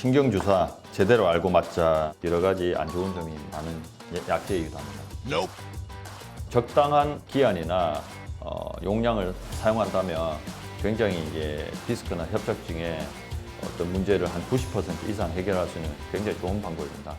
신경주사 제대로 알고 맞자 여러 가지 안 좋은 점이 많은 약제이기도 합니다. 적당한 기한이나 어, 용량을 사용한다면 굉장히 이제 디스크나 협착증에 어떤 문제를 한 90% 이상 해결할 수 있는 굉장히 좋은 방법입니다.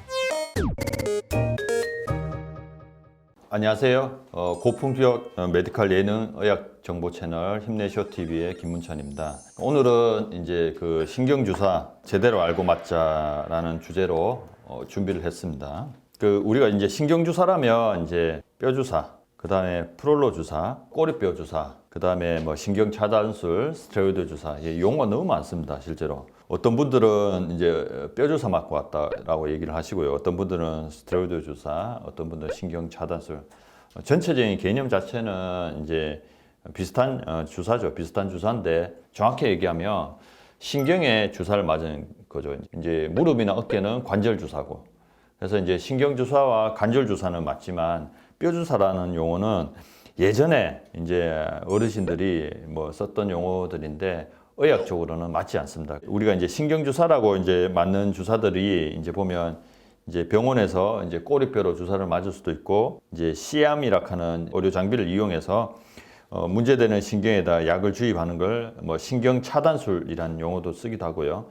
안녕하세요. 어, 고품격 어, 메디컬 예능 의학 정보 채널 힘내쇼 TV의 김문천입니다. 오늘은 이제 그 신경 주사 제대로 알고 맞자라는 주제로 어, 준비를 했습니다. 그 우리가 이제 신경 주사라면 이제 뼈 주사, 그 다음에 프롤로 주사, 꼬리뼈 주사, 그 다음에 뭐 신경 차단술, 스테로이드 주사, 이 용어가 너무 많습니다, 실제로. 어떤 분들은 이제 뼈 주사 맞고 왔다라고 얘기를 하시고요. 어떤 분들은 스테로이드 주사, 어떤 분들은 신경 차단술. 어, 전체적인 개념 자체는 이제 비슷한 어, 주사죠. 비슷한 주사인데 정확히 얘기하면 신경에 주사를 맞은 거죠. 이제 무릎이나 어깨는 관절 주사고. 그래서 이제 신경 주사와 관절 주사는 맞지만 뼈 주사라는 용어는 예전에 이제 어르신들이 뭐 썼던 용어들인데 의학적으로는 맞지 않습니다. 우리가 이제 신경 주사라고 이제 맞는 주사들이 이제 보면 이제 병원에서 이제 꼬리뼈로 주사를 맞을 수도 있고 이제 시암이라 하는 의료 장비를 이용해서 어, 문제되는 신경에다 약을 주입하는 걸 뭐 신경 차단술이라는 용어도 쓰기도 하고요.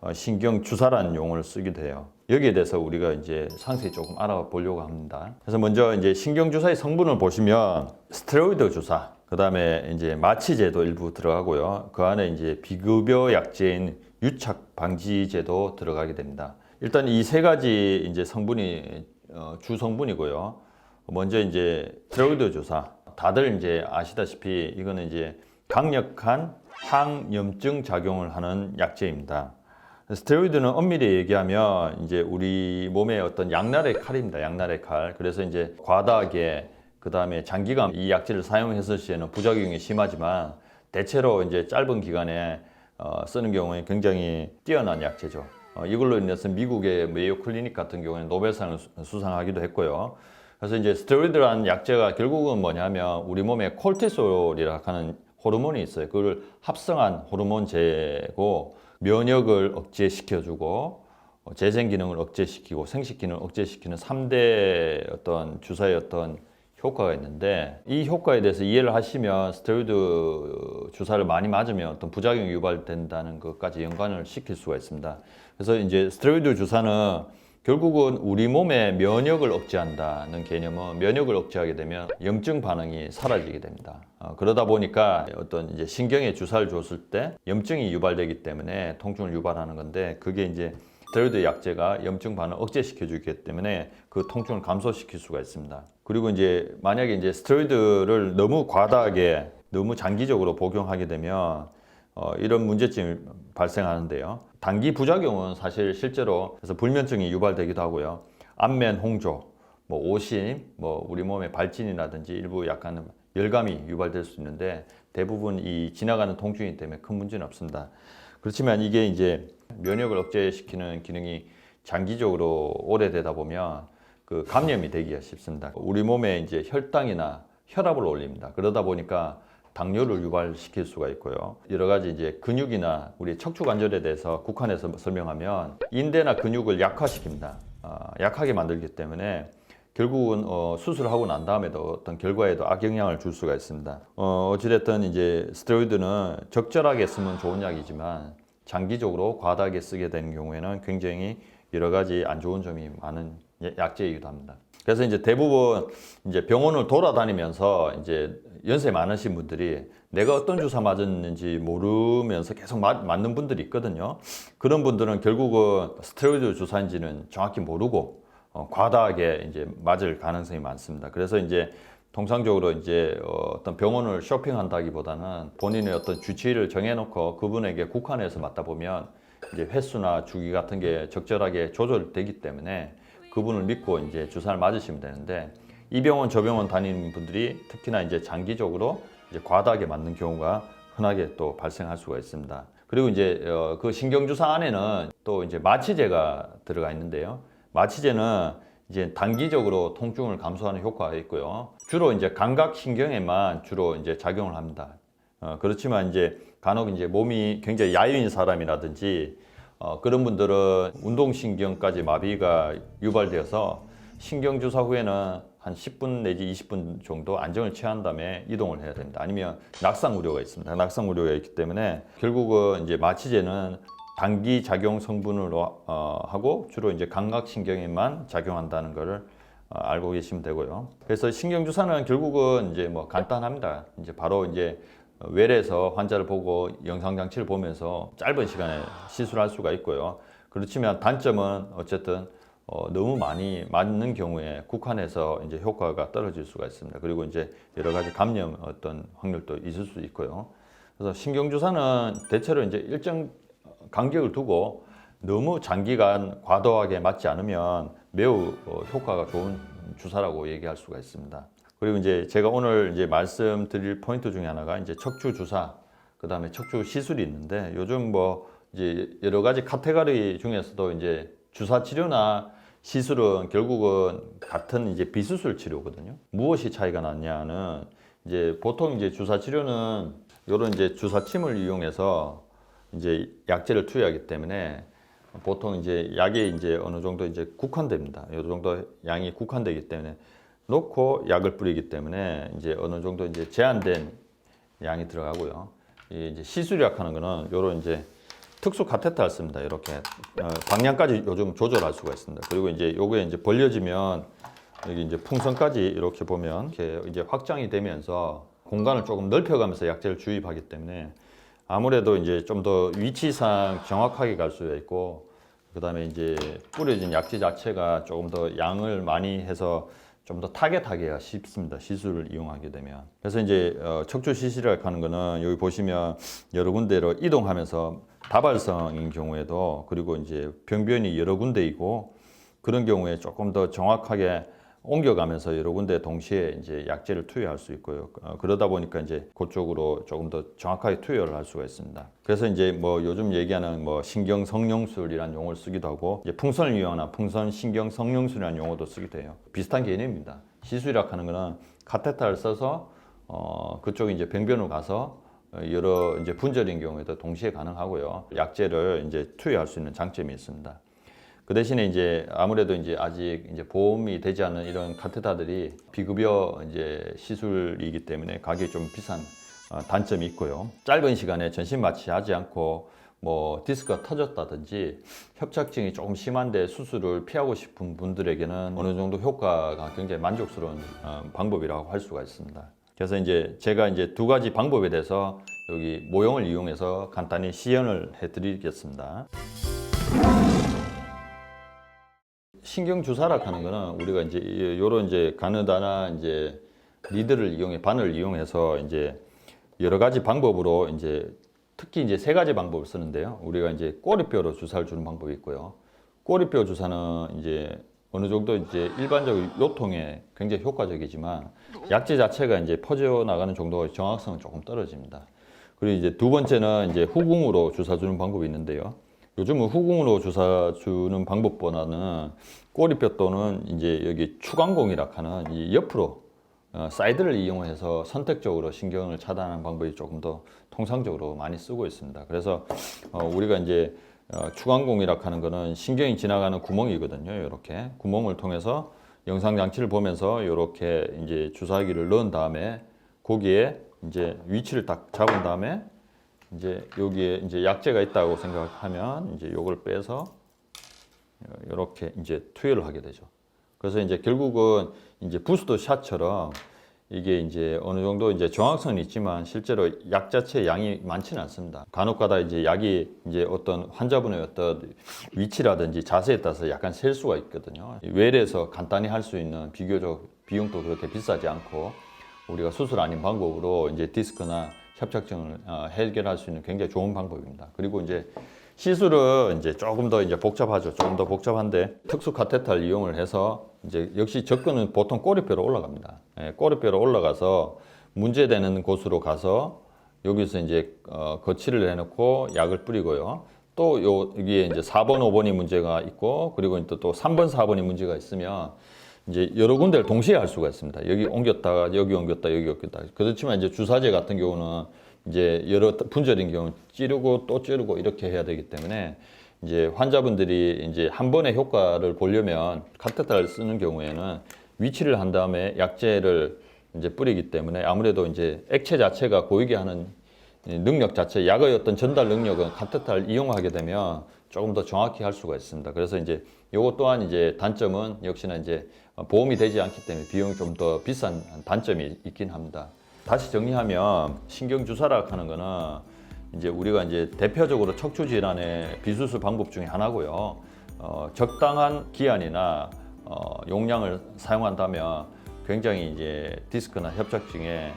어, 신경 주사라는 용어를 쓰기도 해요. 여기에 대해서 우리가 이제 상세히 조금 알아보려고 합니다. 그래서 먼저 이제 신경 주사의 성분을 보시면 스테로이드 주사, 그 다음에 이제 마취제도 일부 들어가고요. 그 안에 이제 비급여 약제인 유착 방지제도 들어가게 됩니다. 일단 이 세 가지 이제 성분이 어, 주 성분이고요. 먼저 이제 스테로이드 주사. 다들 이제 아시다시피 이거는 이제 강력한 항염증 작용을 하는 약제입니다. 스테로이드는 엄밀히 얘기하면 이제 우리 몸의 어떤 양날의 칼입니다. 양날의 칼. 그래서 이제 과다하게 그 다음에 장기간 이 약제를 사용했을 시에는 부작용이 심하지만 대체로 이제 짧은 기간에 어, 쓰는 경우에 굉장히 뛰어난 약제죠. 어, 이걸로 인해서 미국의 메이오 클리닉 같은 경우에는 노벨상을 수- 수상하기도 했고요. 그래서 이제 스테로이드라는 약제가 결국은 뭐냐면 우리 몸에 콜티솔이라 하는 호르몬이 있어요. 그걸 합성한 호르몬제고 면역을 억제시켜주고 어, 재생 기능을 억제시키고 생식 기능을 억제시키는 3대 어떤 주사의 어떤 효과가 있는데 이 효과에 대해서 이해를 하시면 스테로이드 주사를 많이 맞으면 어떤 부작용이 유발된다는 것까지 연관을 시킬 수가 있습니다. 그래서 이제 스테로이드 주사는 결국은 우리 몸의 면역을 억제한다는 개념은 면역을 억제하게 되면 염증 반응이 사라지게 됩니다. 어, 그러다 보니까 어떤 이제 신경에 주사를 줬을 때 염증이 유발되기 때문에 통증을 유발하는 건데 그게 이제 스테로이드 약제가 염증 반응을 억제시켜 주기 때문에 그 통증을 감소시킬 수가 있습니다. 그리고 이제 만약에 이제 스테로이드를 너무 과다하게 너무 장기적으로 복용하게 되면 어, 이런 문제점이 발생하는데요. 단기 부작용은 사실 실제로 그래서 불면증이 유발되기도 하고요. 안면 홍조, 뭐 오심, 뭐 우리 몸의 발진이라든지 일부 약간 열감이 유발될 수 있는데 대부분 이 지나가는 통증이기 때문에 큰 문제는 없습니다. 그렇지만 이게 이제 면역을 억제시키는 기능이 장기적으로 오래되다 보면 그 감염이 되기가 쉽습니다. 우리 몸에 이제 혈당이나 혈압을 올립니다. 그러다 보니까 당뇨를 유발시킬 수가 있고요. 여러 가지 이제 근육이나 우리 척추 관절에 대해서 국한해서 설명하면 인대나 근육을 약화시킵니다. 아, 약하게 만들기 때문에 결국은 어, 수술하고 난 다음에도 어떤 결과에도 악영향을 줄 수가 있습니다. 어, 어찌됐든 이제 스테로이드는 적절하게 쓰면 좋은 약이지만 장기적으로 과다하게 쓰게 되는 경우에는 굉장히 여러 가지 안 좋은 점이 많은 예, 약제이기도 합니다. 그래서 이제 대부분 이제 병원을 돌아다니면서 이제 연세 많으신 분들이 내가 어떤 주사 맞았는지 모르면서 계속 맞, 맞는 분들이 있거든요. 그런 분들은 결국은 스테로이드 주사인지는 정확히 모르고 어, 과다하게 이제 맞을 가능성이 많습니다. 그래서 이제 통상적으로 이제 어, 어떤 병원을 쇼핑한다기보다는 본인의 어떤 주치의를 정해놓고 그분에게 국한해서 맞다 보면 이제 횟수나 주기 같은 게 적절하게 조절되기 때문에 그분을 믿고 이제 주사를 맞으시면 되는데 이 병원 저 병원 다니는 분들이 특히나 이제 장기적으로 이제 과다하게 맞는 경우가 흔하게 또 발생할 수가 있습니다. 그리고 이제 어, 그 신경주사 안에는 또 이제 마취제가 들어가 있는데요. 마취제는 이제 단기적으로 통증을 감소하는 효과가 있고요. 주로 이제 감각 신경에만 주로 이제 작용을 합니다. 어, 그렇지만 이제 간혹 이제 몸이 굉장히 야유인 사람이라든지 어, 그런 분들은 운동신경까지 마비가 유발되어서 신경주사 후에는 한 10분 내지 20분 정도 안정을 취한 다음에 이동을 해야 됩니다. 아니면 낙상 우려가 있습니다. 낙상 우려가 있기 때문에 결국은 이제 마취제는 단기 작용 성분으로 어, 하고 주로 이제 감각신경에만 작용한다는 것을 어, 알고 계시면 되고요. 그래서 신경주사는 결국은 이제 뭐 간단합니다. 이제 바로 이제 외래에서 환자를 보고 영상 장치를 보면서 짧은 시간에 시술할 수가 있고요. 그렇지만 단점은 어쨌든 어, 너무 많이 맞는 경우에 국한해서 이제 효과가 떨어질 수가 있습니다. 그리고 이제 여러 가지 감염 어떤 확률도 있을 수 있고요. 그래서 신경주사는 대체로 이제 일정 간격을 두고 너무 장기간 과도하게 맞지 않으면 매우 어, 효과가 좋은 주사라고 얘기할 수가 있습니다. 그리고 이제 제가 오늘 이제 말씀드릴 포인트 중에 하나가 이제 척추 주사, 그 다음에 척추 시술이 있는데 요즘 뭐 이제 여러 가지 카테고리 중에서도 이제 주사 치료나 시술은 결국은 같은 이제 비수술 치료거든요. 무엇이 차이가 났냐는 이제 보통 이제 주사 치료는 요런 이제 주사침을 이용해서 이제 약제를 투여하기 때문에 보통 이제 약이 이제 어느 정도 이제 국한됩니다. 요 정도 양이 국한되기 때문에 놓고 약을 뿌리기 때문에 이제 어느 정도 이제 제한된 양이 들어가고요. 이 이제 시술약 하는 거는 요런 이제 특수 카테터를 씁니다. 이렇게 어, 방향까지 요즘 조절할 수가 있습니다. 그리고 이제 요게 이제 벌려지면 여기 이제 풍선까지 이렇게 보면 이렇게 이제 확장이 되면서 공간을 조금 넓혀가면서 약제를 주입하기 때문에 아무래도 이제 좀 더 위치상 정확하게 갈 수가 있고 그다음에 이제 뿌려진 약제 자체가 조금 더 양을 많이 해서 좀 더 타겟하기가 쉽습니다. 시술을 이용하게 되면. 그래서 이제 어, 척추 시술을 하는 거는 여기 보시면 여러 군데로 이동하면서 다발성인 경우에도 그리고 이제 병변이 여러 군데이고 그런 경우에 조금 더 정확하게 옮겨가면서 여러 군데 동시에 이제 약제를 투여할 수 있고요. 어, 그러다 보니까 이제 그쪽으로 조금 더 정확하게 투여를 할 수가 있습니다. 그래서 이제 뭐 요즘 얘기하는 뭐 신경 성룡술이라는 용어를 쓰기도 하고 이제 풍선을 이용하는 풍선 신경 성룡술이라는 용어도 쓰기도 해요. 비슷한 개념입니다. 시술이라 하는 거는 카테터를 써서 어 그쪽 이제 병변으로 가서 어, 여러 이제 분절인 경우에도 동시에 가능하고요. 약제를 이제 투여할 수 있는 장점이 있습니다. 그 대신에 이제 아무래도 이제 아직 이제 보험이 되지 않은 이런 카테타들이 비급여 이제 시술이기 때문에 가격이 좀 비싼 어, 단점이 있고요. 짧은 시간에 전신 마취하지 않고 뭐 디스크가 터졌다든지 협착증이 조금 심한데 수술을 피하고 싶은 분들에게는 어느 정도 효과가 굉장히 만족스러운 어, 방법이라고 할 수가 있습니다. 그래서 이제 제가 이제 두 가지 방법에 대해서 여기 모형을 이용해서 간단히 시연을 해드리겠습니다. 신경 주사라 하는 거는 우리가 이제 요런 이제 가느다나 이제 리드를 이용해 바늘을 이용해서 이제 여러 가지 방법으로 이제 특히 이제 세 가지 방법을 쓰는데요. 우리가 이제 꼬리뼈로 주사를 주는 방법이 있고요. 꼬리뼈 주사는 이제 어느 정도 이제 일반적인 요통에 굉장히 효과적이지만 약제 자체가 이제 퍼져 나가는 정도의 정확성은 조금 떨어집니다. 그리고 이제 두 번째는 이제 후궁으로 주사 주는 방법이 있는데요. 요즘은 후궁으로 주사 주는 방법보다는 꼬리뼈 또는 이제 여기 추광공이라 하는 이 옆으로 어, 사이드를 이용해서 선택적으로 신경을 차단하는 방법이 조금 더 통상적으로 많이 쓰고 있습니다. 그래서 어, 우리가 이제 어, 추광공이라 하는 거는 신경이 지나가는 구멍이거든요. 이렇게 구멍을 통해서 영상 장치를 보면서 이렇게 이제 주사기를 넣은 다음에 거기에 이제 위치를 딱 잡은 다음에 이제 여기에 이제 약재가 있다고 생각하면 이제 요걸 빼서 이렇게 이제 투여를 하게 되죠. 그래서 이제 결국은 이제 부스트 샷처럼 이게 이제 어느 정도 이제 정확성은 있지만 실제로 약 자체 양이 많지는 않습니다. 간혹가다 이제 약이 이제 어떤 환자분의 어떤 위치라든지 자세에 따라서 약간 셀 수가 있거든요. 외래에서 간단히 할 수 있는 비교적 비용도 그렇게 비싸지 않고 우리가 수술 아닌 방법으로 이제 디스크나 협착증을 어, 해결할 수 있는 굉장히 좋은 방법입니다. 그리고 이제 시술은 이제 조금 더 이제 복잡하죠. 조금 더 복잡한데 특수 카테터를 이용을 해서 이제 역시 접근은 보통 꼬리뼈로 올라갑니다. 예, 꼬리뼈로 올라가서 문제되는 곳으로 가서 여기서 이제 어, 거치를 해놓고 약을 뿌리고요. 또 요, 여기에 이제 4번, 5번이 문제가 있고 그리고 또, 또 3번, 4번이 문제가 있으면 이제 여러 군데를 동시에 할 수가 있습니다. 여기 옮겼다가 여기 옮겼다 여기 옮겼다. 그렇지만 이제 주사제 같은 경우는 이제 여러 분절인 경우 찌르고 또 찌르고 이렇게 해야 되기 때문에 이제 환자분들이 이제 한 번의 효과를 보려면 카테터를 쓰는 경우에는 위치를 한 다음에 약제를 이제 뿌리기 때문에 아무래도 이제 액체 자체가 고이게 하는 이 능력 자체, 약의 어떤 전달 능력은 카테터를 이용하게 되면 조금 더 정확히 할 수가 있습니다. 그래서 이제 요것 또한 이제 단점은 역시나 이제 보험이 되지 않기 때문에 비용이 좀 더 비싼 단점이 있긴 합니다. 다시 정리하면 신경 주사라 하는 거는 이제 우리가 이제 대표적으로 척추 질환의 비수술 방법 중에 하나고요. 어, 적당한 기한이나 어, 용량을 사용한다면 굉장히 이제 디스크나 협착증에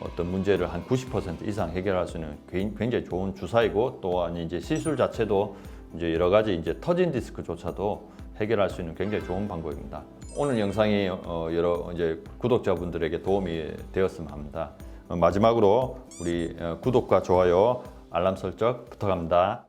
어떤 문제를 한 90% 이상 해결할 수 있는 굉- 굉장히 좋은 주사이고 또한 이제 시술 자체도 이제 여러 가지 이제 터진 디스크조차도 해결할 수 있는 굉장히 좋은 방법입니다. 오늘 영상이 어, 여러 이제 구독자분들에게 도움이 되었으면 합니다. 어, 마지막으로 우리 어, 구독과 좋아요, 알람 설정 부탁합니다.